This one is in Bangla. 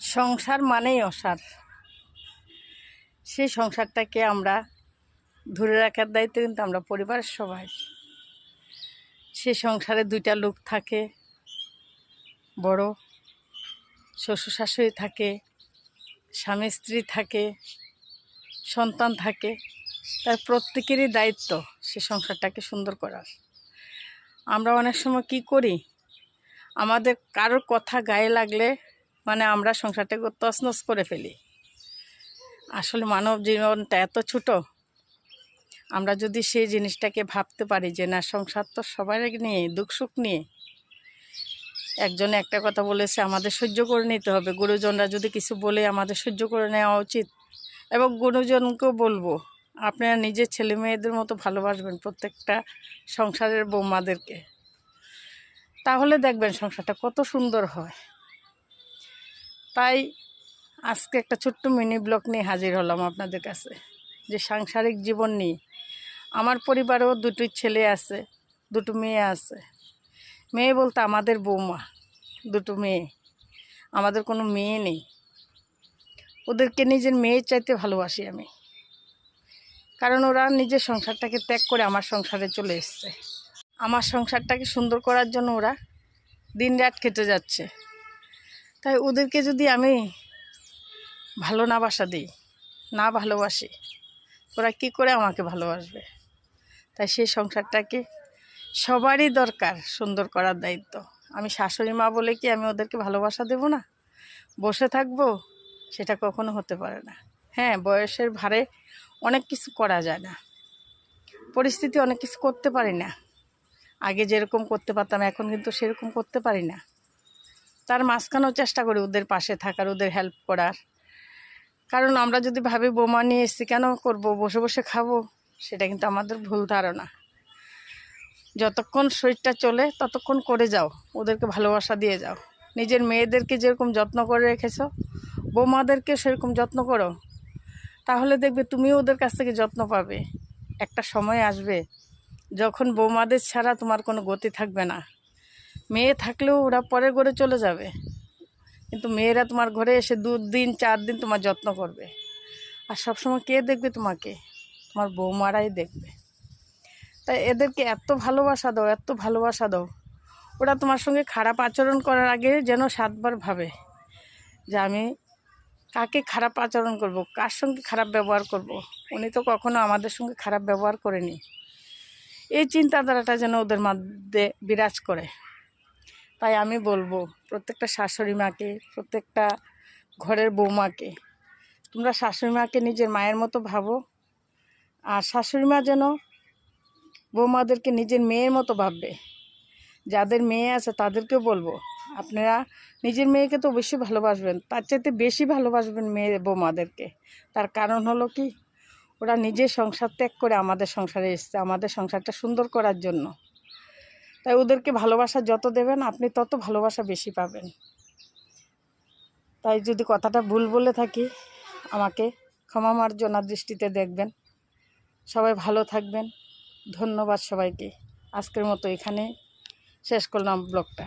সংসার মানেই অসার। সেই সংসারটাকে আমরা ধরে রাখার দায়িত্ব কিন্তু আমরা পরিবারের সবাই। সে সংসারে দুইটা লোক থাকে, বড় শ্বশুর শাশুড়ি থাকে, স্বামী স্ত্রী থাকে, সন্তান থাকে, তার প্রত্যেকেরই দায়িত্ব সে সংসারটাকে সুন্দর করার। আমরা অনেক সময় কি করি? আমাদের কারোর কথা গায়ে লাগলে মানে আমরা সংসারটাকে তছনছ করে ফেলি। আসলে মানব জীবনটা এত ছোট। আমরা যদি সেই জিনিসটাকে ভাবতে পারি যে, না, সংসার তো সবাই নিয়ে, দুঃখ সুখ নিয়ে। একজনে একটা কথা বলেছে, আমাদের সহ্য করে নিতে হবে। গুরুজনরা যদি কিছু বলে আমাদের সহ্য করে নেওয়া উচিত এবং গুরুজনকেও বলব, আপনারা নিজের ছেলে মেয়েদের মতো ভালোবাসবেন প্রত্যেকটা সংসারের বৌমাদেরকে। তাহলে দেখবেন সংসারটা কত সুন্দর হয়। তাই আজকে একটা ছোট্ট মিনি ব্লগ নিয়ে হাজির হলাম আপনাদের কাছে। যে সাংসারিক জীবন নিয়ে। আমার পরিবারেও দুটো ছেলে আছে, দুটো মেয়ে আছে। মেয়ে বলতে আমাদের বৌমা, দুটো মেয়ে। আমাদের কোনো মেয়ে নেই। ওদেরকে নিজের মেয়ের চাইতে ভালোবাসি আমি। কারণ ওরা নিজের সংসারটাকে ত্যাগ করে আমার সংসারে চলে এসছে। আমার সংসারটাকে সুন্দর করার জন্য ওরা দিন রাত কেটে যাচ্ছে। তাই ওদেরকে যদি আমি ভালো না বাসা দিই, না ভালোবাসি, ওরা কি করে আমাকে ভালোবাসবে? তাই সেই সংসারটাকে সবারই দরকার সুন্দর করার দায়িত্ব। আমি শাশুড়ি মা বলে কি আমি ওদেরকে ভালোবাসা দেব না? বসে থাকব? সেটা কখনো হতে পারে না। হ্যাঁ বয়সের ভারে অনেক কিছু করা যায় না। পরিস্থিতি অনেক কিছু করতে পারি না। আগে যেরকম করতে পারতাম, এখন কিন্তু সেরকম করতে পারি না। তার মাঝখানেও চেষ্টা করি ওদের পাশে থাকার, ওদের হেল্প করার। কারণ আমরা যদি ভাবি বোমা নিয়ে এসেছি, কেন করব? বসে বসে খাব? সেটা কিন্তু আমাদের ভুল ধারণা। যতক্ষণ শরীরটা চলে, ততক্ষণ করে যাও। ওদেরকে ভালোবাসা দিয়ে যাও। নিজের মেয়েদেরকে যেরকম যত্ন করে রেখেছো, বৌমাদেরকে সেরকম যত্ন করো। তাহলে দেখবে তুমিও ওদের কাছ থেকে যত্ন পাবে। একটা সময় আসবে, যখন বৌমাদের ছাড়া তোমার কোনো গতি থাকবে না। মেয়ে থাকলেও ওরা পরে ঘরে চলে যাবে। কিন্তু মেয়েরা তোমার ঘরে এসে দু দিন চার দিন তোমার যত্ন করবে। আর সবসময় কে দেখবে তোমাকে? তোমার বৌমারাই দেখবে। তাই এদেরকে এত ভালোবাসা দাও, এত ভালোবাসা দাও। ওরা তোমার সঙ্গে খারাপ আচরণ করার আগে যেন সাতবার ভাবে যে আমি কাকে খারাপ আচরণ করব, কার সঙ্গে খারাপ ব্যবহার করব। উনি তো কখনো আমাদের সঙ্গে খারাপ ব্যবহার করেনি। এই চিন্তাধারাটা যেন ওদের মধ্যে বিরাজ করে। তাই আমি বলব, প্রত্যেকটা শাশুড়ি মাকে, প্রত্যেকটা ঘরের বৌমাকে, তোমরা শাশুড়ি মাকে নিজের মায়ের মতো ভাবো, আর শাশুড়ি মা যেন বৌমাদেরকে নিজের মেয়ের মতো ভাববে। যাদের মেয়ে আছে তাদেরকেও বলব, আপনারা নিজের মেয়েকে তো অবশ্যই ভালোবাসবেন, তার চাইতে বেশি ভালোবাসবেন মেয়ে বৌমাদেরকে। তার কারণ হলো কি, ওরা নিজের সংসার ত্যাগ করে আমাদের সংসারে এসছে, আমাদের সংসারটা সুন্দর করার জন্য। তাই ওদেরকে ভালোবাসা যত দেবেন, আপনি তত ভালোবাসা বেশি পাবেন। তাই যদি কথাটা ভুল বলে থাকি, আমাকে ক্ষমা মার্জনা দৃষ্টিতে দেখবেন। সবাই ভালো থাকবেন। ধন্যবাদ সবাইকে। আজকের মতো এখানে শেষ করলাম ব্লগটা।